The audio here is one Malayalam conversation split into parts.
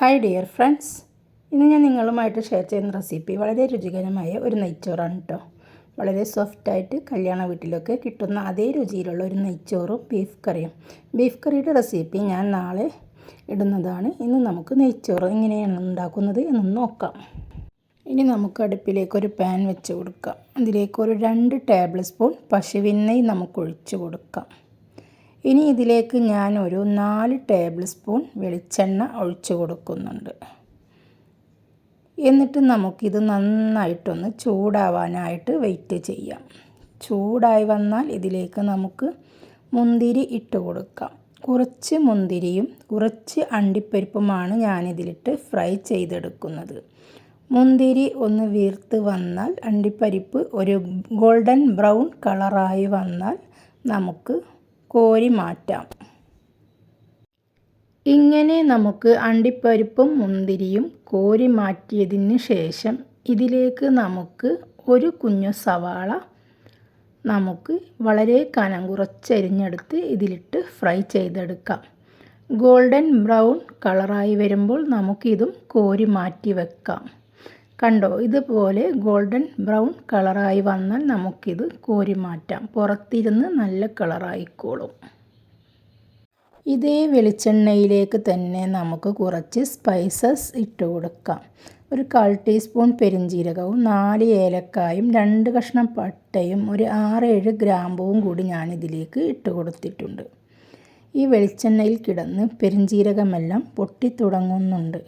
ഹായ് ഡിയർ ഫ്രണ്ട്സ് ഇന്ന് ഞാൻ നിങ്ങളുമായിട്ട് ഷെയർ ചെയ്യുന്ന റെസിപ്പി വളരെ രുചികരമായ ഒരു നെയ്ച്ചോറാണ് കേട്ടോ വളരെ സോഫ്റ്റായിട്ട് കല്യാണ വീട്ടിലൊക്കെ കിട്ടുന്ന അതേ രുചിയിലുള്ള ഒരു നെയ്ച്ചോറും ബീഫ് കറിയും ബീഫ് കറിയുടെ റെസിപ്പി ഞാൻ നാളെ ഇടുന്നതാണ്. ഇന്ന് നമുക്ക് നെയ്ച്ചോറ് എങ്ങനെയാണ് ഉണ്ടാക്കുന്നത് എന്ന് നോക്കാം. ഇനി നമുക്ക് അടുപ്പിലേക്ക് ഒരു പാൻ വെച്ച് കൊടുക്കാം. അതിലേക്ക് ഒരു രണ്ട് ടേബിൾ സ്പൂൺ പശുവിൻ നെയ്യ് നമുക്ക് ഒഴിച്ച് കൊടുക്കാം. ഇനി ഇതിലേക്ക് ഞാൻ ഒരു നാല് ടേബിൾ സ്പൂൺ വെളിച്ചെണ്ണ ഒഴിച്ചു കൊടുക്കുന്നുണ്ട്. എന്നിട്ട് നമുക്കിത് നന്നായിട്ടൊന്ന് ചൂടാവാനായിട്ട് വെയിറ്റ് ചെയ്യാം. ചൂടായി വന്നാൽ ഇതിലേക്ക് നമുക്ക് മുന്തിരി ഇട്ട് കൊടുക്കാം. കുറച്ച് മുന്തിരിയും കുറച്ച് അണ്ടിപ്പരിപ്പുമാണ് ഞാനിതിലിട്ട് ഫ്രൈ ചെയ്തെടുക്കുന്നത്. മുന്തിരി ഒന്ന് വീർത്ത് വന്നാൽ അണ്ടിപ്പരിപ്പ് ഒരു ഗോൾഡൻ ബ്രൗൺ കളറായി വന്നാൽ നമുക്ക് കോരി മാറ്റാം. ഇങ്ങനെ നമുക്ക് അണ്ടിപ്പരിപ്പും മുന്തിരിയും കോരി മാറ്റിയതിന് ശേഷം ഇതിലേക്ക് നമുക്ക് ഒരു കുഞ്ഞു സവാള നമുക്ക് വളരെ കനം കുറച്ചരിഞ്ഞെടുത്ത് ഇതിലിട്ട് ഫ്രൈ ചെയ്തെടുക്കാം. ഗോൾഡൻ ബ്രൗൺ കളറായി വരുമ്പോൾ നമുക്കിതും കോരി മാറ്റി വെക്കാം. കണ്ടോ ഇതുപോലെ ഗോൾഡൻ ബ്രൗൺ കളറായി വന്നാൽ നമുക്കിത് കോരി മാറ്റാം. പുറത്തിരുന്ന് നല്ല കളറായിക്കോളും. ഇതേ വെളിച്ചെണ്ണയിലേക്ക് തന്നെ നമുക്ക് കുറച്ച് സ്പൈസസ് ഇട്ട് കൊടുക്കാം. ഒരു കാൽ ടീസ്പൂൺ പെരിഞ്ജീരകവും നാല് ഏലക്കായും രണ്ട് കഷ്ണം പട്ടയും ഒരു ആറേഴ് ഗ്രാമ്പുവും കൂടി ഞാനിതിലേക്ക് ഇട്ട് കൊടുത്തിട്ടുണ്ട്. ഈ വെളിച്ചെണ്ണയിൽ കിടന്ന് പെരിഞ്ജീരകമെല്ലാം പൊട്ടിത്തുടങ്ങുന്നുണ്ട്.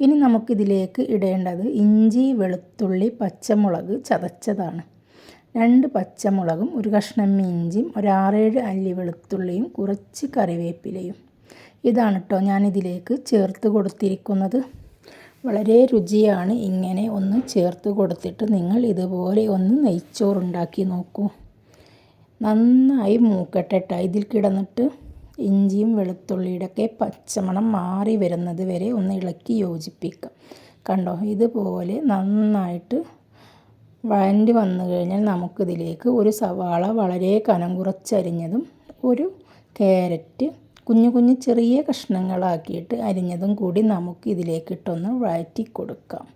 ഇനി നമുക്കിതിലേക്ക് ഇടേണ്ടത് ഇഞ്ചി വെളുത്തുള്ളി പച്ചമുളക് ചതച്ചതാണ്. രണ്ട് പച്ചമുളകും ഒരു കഷ്ണം ഇഞ്ചിയും ഒരാറേഴ് അല്ലി വെളുത്തുള്ളിയും കുറച്ച് കറിവേപ്പിലയും. ഇതാണ് കേട്ടോ ഞാനിതിലേക്ക് ചേർത്ത് കൊടുത്തിരിക്കുന്നത്. വളരെ രുചിയാണ് ഇങ്ങനെ ഒന്ന് ചേർത്ത് കൊടുത്തിട്ട് നിങ്ങൾ ഇതുപോലെ ഒന്ന് നെയ്ച്ചോറുണ്ടാക്കി നോക്കൂ. നന്നായി മൂക്കട്ടെ ഇതിൽ കിടന്നിട്ട്. ഇഞ്ചിയും വെളുത്തുള്ളിയുടെയൊക്കെ പച്ചമണം മാറി വരുന്നത് വരെ ഒന്ന് ഇളക്കി യോജിപ്പിക്കാം. കണ്ടോ? ഇതുപോലെ നന്നായിട്ട് വഴണ്ടി വന്നു കഴിഞ്ഞാൽ നമുക്കിതിലേക്ക് ഒരു സവാള വളരെ കനം കുറച്ചരിഞ്ഞതും ഒരു ക്യാരറ്റ് കുഞ്ഞു കുഞ്ഞു ചെറിയ കഷ്ണങ്ങളാക്കിയിട്ട് അരിഞ്ഞതും കൂടി നമുക്ക് ഇതിലേക്കിട്ടൊന്ന് വഴറ്റി കൊടുക്കാം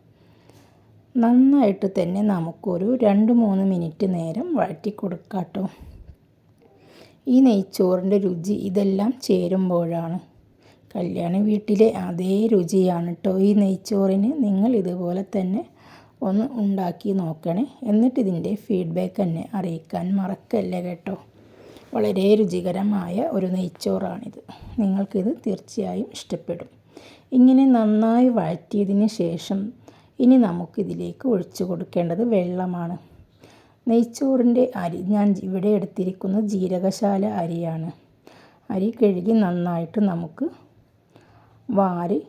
നന്നായിട്ട് തന്നെ നമുക്കൊരു രണ്ട് മൂന്ന് മിനിറ്റ് നേരം വഴറ്റി കൊടുക്കാം കേട്ടോ. ഈ നെയ്ച്ചോറിന്റെ രുചി ഇതെല്ലാം ചേരുമ്പോഴാണ്. കല്യാണ വീട്ടിലെ അതേ രുചിയാണ് കേട്ടോ ഈ നെയ്ച്ചോറിന്. നിങ്ങൾ ഇതുപോലെ തന്നെ ഒന്ന് ഉണ്ടാക്കി നോക്കണേ. എന്നിട്ട് ഇതിന്റെ ഫീഡ്ബാക്ക് എന്നെ അറിയിക്കാൻ മറക്കല്ലേ കേട്ടോ. വളരെ രുചികരമായ ഒരു നെയ്ച്ചോറാണിത്. നിങ്ങൾക്കിത് തീർച്ചയായും ഇഷ്ടപ്പെടും. ഇങ്ങനെ നന്നായി വഴറ്റിയതിന് ശേഷം ഇനി നമുക്കിതിലേക്ക് ഒഴിച്ചു കൊടുക്കേണ്ടത് വെള്ളമാണ്. നെയ്ച്ചോറിന്റെ അരി. ഞാൻ ഇവിടെ എടുത്തിരിക്കുന്ന ജീരകശാല അരിയാണ്. അരി കഴുകി നന്നായിട്ട് നമുക്ക് വാരി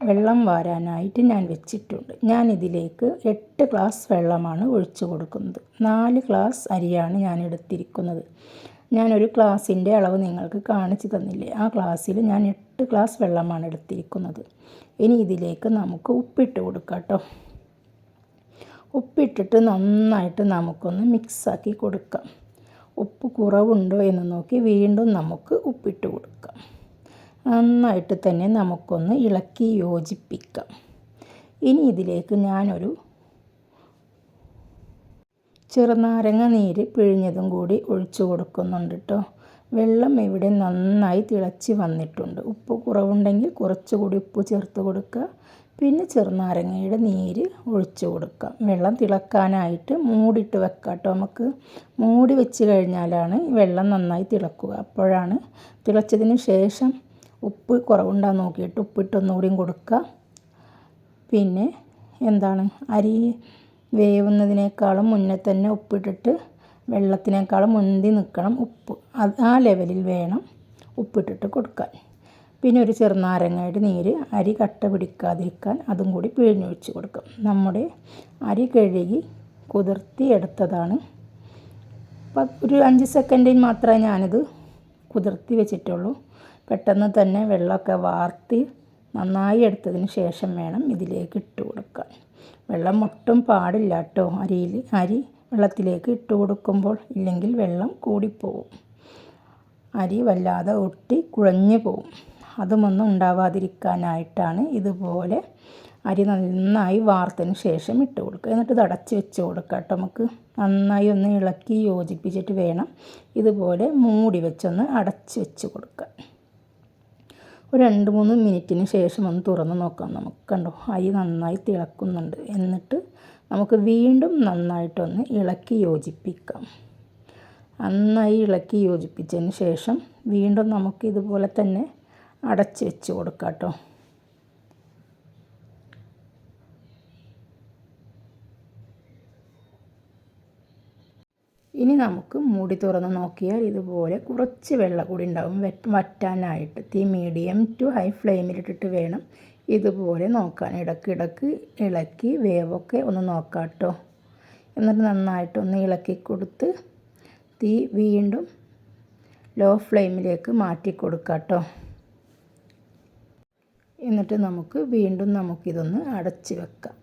വെള്ളം വാരാനായിട്ട് ഞാൻ വെച്ചിട്ടുണ്ട്. ഞാൻ ഇതിലേക്ക് എട്ട് ഗ്ലാസ് വെള്ളമാണ് ഒഴിച്ചു കൊടുക്കുന്നത്. നാല് ഗ്ലാസ് അരിയാണ് ഞാൻ എടുത്തിരിക്കുന്നത്. ഞാനൊരു ഗ്ലാസിന്റെ അളവ് നിങ്ങൾക്ക് കാണിച്ചു തന്നില്ലേ? ആ ഗ്ലാസ്സിൽ ഞാൻ എട്ട് ഗ്ലാസ് വെള്ളമാണ് എടുത്തിരിക്കുന്നത്. ഇനി ഇതിലേക്ക് നമുക്ക് ഉപ്പിട്ട് കൊടുക്കാം കേട്ടോ. ഉപ്പിട്ടിട്ട് നന്നായിട്ട് നമുക്കൊന്ന് മിക്സാക്കി കൊടുക്കാം. ഉപ്പ് കുറവുണ്ടോ എന്ന് നോക്കി വീണ്ടും നമുക്ക് ഉപ്പിട്ട് കൊടുക്കാം. നന്നായിട്ട് തന്നെ നമുക്കൊന്ന് ഇളക്കി യോജിപ്പിക്കാം. ഇനി ഇതിലേക്ക് ഞാനൊരു ചെറുനാരങ്ങ നീര് പിഴിഞ്ഞതും കൂടി ഒഴിച്ചു കൊടുക്കുന്നുണ്ട് കേട്ടോ വെള്ളം ഇവിടെ നന്നായി തിളച്ച് വന്നിട്ടുണ്ട്. ഉപ്പ് കുറവുണ്ടെങ്കിൽ കുറച്ചുകൂടി ഉപ്പ് ചേർത്ത് കൊടുക്കുക. പിന്നെ ചെറുനാരങ്ങയുടെ നീര് ഒഴിച്ചു കൊടുക്കുക വെള്ളം തിളക്കാനായിട്ട് മൂടിയിട്ട് വെക്കാം കേട്ടോ നമുക്ക് മൂടി വെച്ച് കഴിഞ്ഞാലാണ് വെള്ളം നന്നായി തിളക്കുക. അപ്പോഴാണ് തിളച്ചതിന് ശേഷം ഉപ്പ് കുറവുണ്ടാകും നോക്കിയിട്ട് ഉപ്പിട്ടൊന്നുകൂടിയും കൊടുക്കുക. പിന്നെ എന്താണ്? അരി വേവുന്നതിനേക്കാളും മുന്നേ തന്നെ ഉപ്പിട്ടിട്ട് വെള്ളത്തിനേക്കാളും മുന്തി നിൽക്കണം ഉപ്പ്. അത് ആ ലെവലിൽ വേണം ഉപ്പിട്ടിട്ട് കൊടുക്കാൻ. പിന്നെ ഒരു ചെറുനാരങ്ങയുടെ നീര് അരി കട്ട പിടിക്കാതിരിക്കാൻ അതും കൂടി പിഴിഞ്ഞൊഴിച്ച് കൊടുക്കും. നമ്മുടെ അരി കഴുകി കുതിർത്തി എടുത്തതാണ്. ഒരു അഞ്ച് സെക്കൻഡിൽ മാത്രമേ ഞാനിത് കുതിർത്തി വെച്ചിട്ടുള്ളൂ. പെട്ടെന്ന് തന്നെ വെള്ളമൊക്കെ വാർത്തി നന്നായി എടുത്തതിന് ശേഷം വേണം ഇതിലേക്ക് ഇട്ട് കൊടുക്കാൻ. വെള്ളം ഒട്ടും പാടില്ല കേട്ടോ. അരിയിൽ അരി വെള്ളത്തിലേക്ക് ഇട്ട് കൊടുക്കുമ്പോൾ ഇല്ലെങ്കിൽ വെള്ളം കൂടിപ്പോവും. അരി വല്ലാതെ ഒട്ടി കുഴഞ്ഞു പോവും. അതുമൊന്നും ഉണ്ടാവാതിരിക്കാനായിട്ടാണ് ഇതുപോലെ അരി നന്നായി വാർത്തതിന് ശേഷം ഇട്ട് കൊടുക്കുക. എന്നിട്ട് ഇത് അടച്ച് വെച്ച് കൊടുക്കുക കേട്ടോ നമുക്ക്. നന്നായി ഒന്ന് ഇളക്കി യോജിപ്പിച്ചിട്ട് വേണം ഇതുപോലെ മൂടി വെച്ചൊന്ന് അടച്ച് വെച്ച് കൊടുക്കുക ഒരു രണ്ട് മൂന്ന് മിനിറ്റിന് ശേഷം ഒന്ന് തുറന്ന് നോക്കാം നമുക്ക്. കണ്ടോ? അരി നന്നായി തിളക്കുന്നുണ്ട്. എന്നിട്ട് നമുക്ക് വീണ്ടും നന്നായിട്ടൊന്ന് ഇളക്കി യോജിപ്പിക്കാം. നന്നായി ഇളക്കി യോജിപ്പിച്ചതിന് ശേഷം വീണ്ടും നമുക്ക് ഇതുപോലെ തന്നെ അടച്ച് വെച്ച് കൊടുക്കാം കേട്ടോ. ഇനി നമുക്ക് മൂടി തുറന്ന് നോക്കിയാൽ ഇതുപോലെ കുറച്ച് വെള്ളം കൂടി ഉണ്ടാവും. വറ്റാനായിട്ട്. തീ മീഡിയം ടു ഹൈ ഫ്ലെയിമിലിട്ടിട്ട് വേണം ഇതുപോലെ നോക്കാൻ. ഇടക്കിടക്ക് ഇളക്കി വേവൊക്കെ ഒന്ന് നോക്കാം കേട്ടോ. എന്നിട്ട് നന്നായിട്ടൊന്ന് ഇളക്കി കൊടുത്ത് തീ വീണ്ടും ലോ ഫ്ലെയിമിലേക്ക് മാറ്റി കൊടുക്കാം കേട്ടോ. എന്നിട്ട് നമുക്ക് വീണ്ടും നമുക്കിതൊന്ന് അടച്ച് വെക്കാം.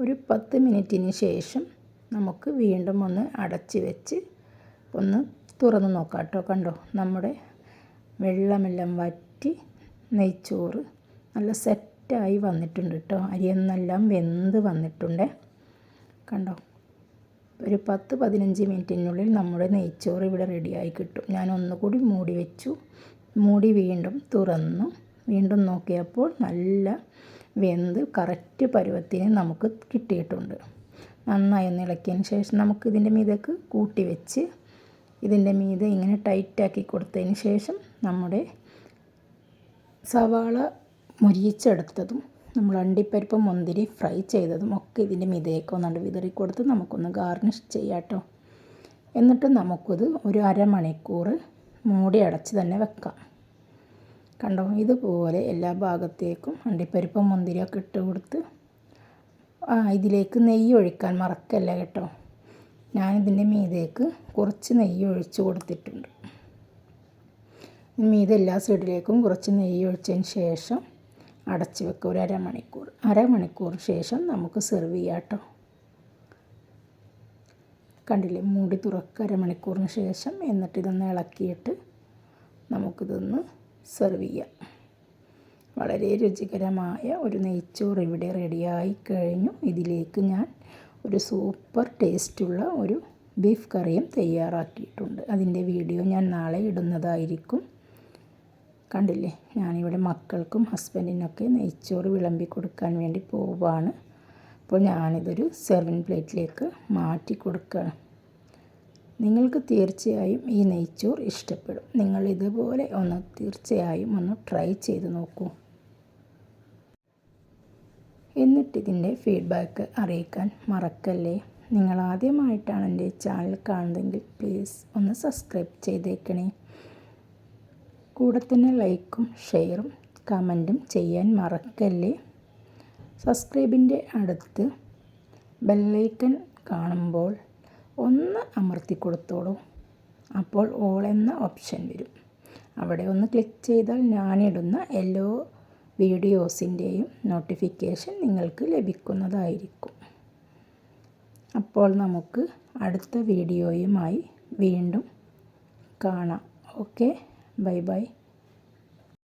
ഒരു പത്ത് മിനിറ്റിന് ശേഷം നമുക്ക് വീണ്ടും ഒന്ന് അടച്ച് വെച്ച് ഒന്ന് തുറന്ന് നോക്കാം കേട്ടോ. കണ്ടോ? നമ്മുടെ വെള്ളമെല്ലാം വറ്റി നെയ്ച്ചോറ് നല്ല സെറ്റായി വന്നിട്ടുണ്ട് കേട്ടോ. അരിയെന്നെല്ലാം വെന്ത് വന്നിട്ടുണ്ട്. കണ്ടോ? ഒരു പത്ത് പതിനഞ്ച് മിനിറ്റിനുള്ളിൽ നമ്മുടെ നെയ്ച്ചോറ് ഇവിടെ റെഡിയായി കിട്ടും. ഞാൻ ഒന്നുകൂടി മൂടി വെച്ചു. മൂടി വീണ്ടും തുറന്നു. വീണ്ടും നോക്കിയപ്പോൾ നല്ല വെന്ത് കറക്റ്റ് പരുവത്തിന് നമുക്ക് കിട്ടിയിട്ടുണ്ട്. നന്നായി ഒന്ന് ഇളക്കിയതിന് ശേഷം നമുക്ക് ഇതിന്റെ മീതേക്ക് കൂട്ടി വെച്ച് ഇതിന്റെ മീതെ ഇങ്ങനെ ടൈറ്റാക്കി കൊടുത്തതിന് ശേഷം നമ്മുടെ സവാള മുരിയിച്ചെടുത്തതും നമ്മൾ അണ്ടിപ്പരിപ്പ് മുന്തിരി ഫ്രൈ ചെയ്തതും ഒക്കെ ഇതിന്റെ മീതേക്ക് ഒന്നുകൊണ്ട് വിതറി കൊടുത്ത് നമുക്കൊന്ന് ഗാർണിഷ് ചെയ്യാം കേട്ടോ. എന്നിട്ട് നമുക്കിത് ഒരു അരമണിക്കൂർ മൂടി അടച്ച് തന്നെ വെക്കാം. കണ്ടോ? ഇതുപോലെ എല്ലാ ഭാഗത്തേക്കും അണ്ടിപ്പരിപ്പും മുന്തിരിയൊക്കെ ഇട്ട് കൊടുത്ത് ആ ഇതിലേക്ക് നെയ്യ് ഒഴിക്കാൻ മറക്കല്ല കേട്ടോ. ഞാനിതിന്റെ മീതേക്ക് കുറച്ച് നെയ്യ് ഒഴിച്ച് കൊടുത്തിട്ടുണ്ട്. മീതെ എല്ലാ സൈഡിലേക്കും കുറച്ച് നെയ്യ് ഒഴിച്ചതിന് ശേഷം അടച്ച് വെക്കുക ഒരു അരമണിക്കൂർ. അരമണിക്കൂർ ശേഷം നമുക്ക് സെർവ് ചെയ്യാം കേട്ടോ. കണ്ടില്ലേ? മൂടി തുറക്കുക അരമണിക്കൂറിന് ശേഷം എന്നിട്ട് ഇതൊന്ന് ഇളക്കിയിട്ട് നമുക്കിതൊന്ന് സെർവ് ചെയ്യാം. വളരെ രുചികരമായ ഒരു നെയ്ച്ചോറ് ഇവിടെ റെഡിയായി കഴിഞ്ഞു. ഇതിലേക്ക് ഞാൻ ഒരു സൂപ്പർ ടേസ്റ്റുള്ള ഒരു ബീഫ് കറിയും തയ്യാറാക്കിയിട്ടുണ്ട്. അതിന്റെ വീഡിയോ ഞാൻ നാളെ ഇടുന്നതായിരിക്കും. കണ്ടില്ലേ? ഞാനിവിടെ മക്കൾക്കും ഹസ്ബൻഡിനൊക്കെ നെയ്ച്ചോറ് വിളമ്പി കൊടുക്കാൻ വേണ്ടി പോവുകയാണ് അപ്പോൾ ഞാനിതൊരു സെർവിങ് പ്ലേറ്റിലേക്ക് മാറ്റി കൊടുക്കുകയാണ്. നിങ്ങൾക്ക് തീർച്ചയായും ഈ നെയ്ച്ചോർ ഇഷ്ടപ്പെടും. നിങ്ങൾ ഇതുപോലെ ഒന്ന് തീർച്ചയായും ഒന്ന് ട്രൈ ചെയ്ത് നോക്കൂ. എന്നിട്ട് ഇതിന്റെ ഫീഡ്ബാക്ക് അറിയിക്കാൻ മറക്കല്ലേ? നിങ്ങൾ ആദ്യമായിട്ടാണ് എന്റെ ചാനൽ കാണുന്നതെങ്കിൽ പ്ലീസ് ഒന്ന് സബ്സ്ക്രൈബ് ചെയ്തേക്കണേ. കൂടെ തന്നെ ലൈക്കും ഷെയറും കമന്റും ചെയ്യാൻ മറക്കല്ലേ? സബ്സ്ക്രൈബിന്റെ അടുത്ത് ബെല്ലൈക്കൻ കാണുമ്പോൾ ഒന്ന് അമർത്തി കൊടുത്തോളൂ. അപ്പോൾ ഓൾ എന്ന ഓപ്ഷൻ വരും. അവിടെ ഒന്ന് ക്ലിക്ക് ചെയ്താൽ ഞാനിടുന്ന എല്ലോ വീഡിയോസിന്റെയും നോട്ടിഫിക്കേഷൻ നിങ്ങൾക്ക് ലഭിക്കുന്നതായിരിക്കും. അപ്പോൾ നമുക്ക് അടുത്ത വീഡിയോയുമായി വീണ്ടും കാണാം. Okay bye bye.